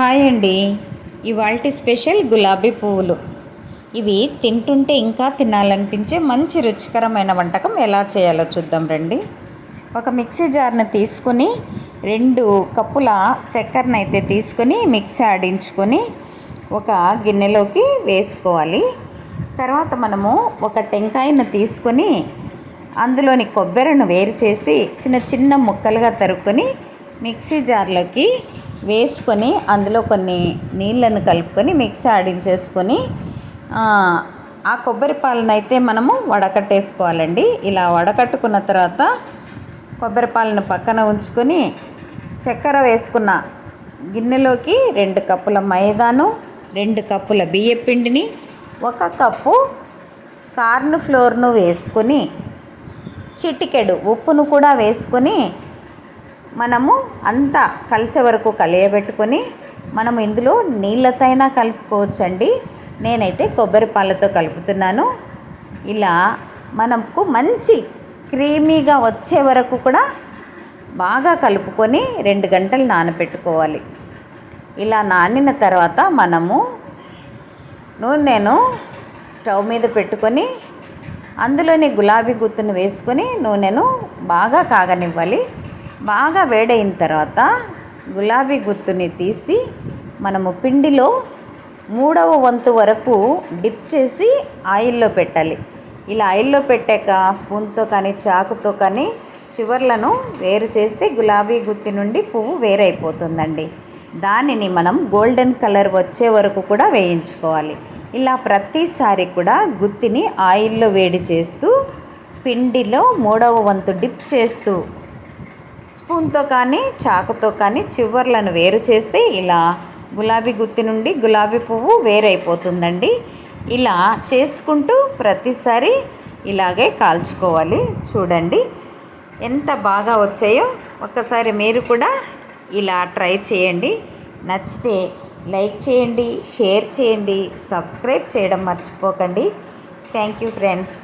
Hi అండి. ఇవాళ special గులాబీ పువ్వులు. ఇవి తింటుంటే ఇంకా తినాలనిపించే మంచి రుచికరమైన వంటకం ఎలా చేయాలో చూద్దాం రండి. ఒక మిక్సీ జార్ని తీసుకొని రెండు కప్పుల చక్కెరను అయితే తీసుకొని మిక్సీ ఆడించుకొని ఒక గిన్నెలోకి వేసుకోవాలి. తర్వాత మనము ఒక టెంకాయను తీసుకొని అందులోని కొబ్బరిను వేరు చేసి చిన్న చిన్న ముక్కలుగా తరుక్కొని మిక్సీ జార్లోకి వేసుకొని అందులో కొన్ని నీళ్ళను కలుపుకొని మిక్సీ ఆడించేసుకొని ఆ కొబ్బరి పాలను అయితే మనము వడకట్టేసుకోవాలండి. ఇలా వడకట్టుకున్న తర్వాత కొబ్బరి పాలను పక్కన ఉంచుకొని చక్కెర వేసుకున్న గిన్నెలోకి రెండు కప్పుల మైదాను రెండు కప్పుల బియ్యపిండిని ఒక కప్పు కార్న్ ఫ్లోర్ను వేసుకొని చిటికెడు ఉప్పును కూడా వేసుకొని మనము అంతా కలిసే వరకు కలియబెట్టుకొని మనం ఇందులో నీళ్ళతో అయినా కలుపుకోవచ్చండి. నేనైతే కొబ్బరి పాలతో కలుపుతున్నాను. ఇలా మనకు మంచి క్రీమీగా వచ్చే వరకు కూడా బాగా కలుపుకొని రెండు గంటలు నానబెట్టుకోవాలి ఇలా నానిన తర్వాత మనము నూనెను స్టవ్ మీద పెట్టుకొని అందులోని గులాబీ గుత్తును వేసుకొని నూనెను బాగా కాగనివ్వాలి. బాగా వేడైన తర్వాత గులాబీ గుత్తుని తీసి మనము పిండిలో మూడవ వంతు వరకు డిప్ చేసి ఆయిల్లో పెట్టాలి. ఇలా ఆయిల్లో పెట్టాక స్పూన్తో కానీ చాకుతో కానీ చివర్లను వేరు చేస్తే గులాబీ గుత్తి నుండి పువ్వు వేరైపోతుందండి. దానిని మనం గోల్డెన్ కలర్ వచ్చే వరకు కూడా వేయించుకోవాలి. ఇలా ప్రతిసారి కూడా గుత్తిని ఆయిల్లో వేడి చేస్తూ పిండిలో మూడవ వంతు డిప్ చేస్తూ స్పూన్తో కానీ చాకుతో కానీ చివర్లను వేరు చేస్తే ఇలా గులాబీ గుత్తి నుండి గులాబీ పువ్వు వేరైపోతుందండి. ఇలా చేసుకుంటూ ప్రతిసారి ఇలాగే కాల్చుకోవాలి. చూడండి ఎంత బాగా వచ్చాయో ఒక్కసారి మీరు కూడా ఇలా ట్రై చేయండి. నచ్చితే లైక్ చేయండి షేర్ చేయండి సబ్స్క్రైబ్ చేయడం మర్చిపోకండి. Thank you friends.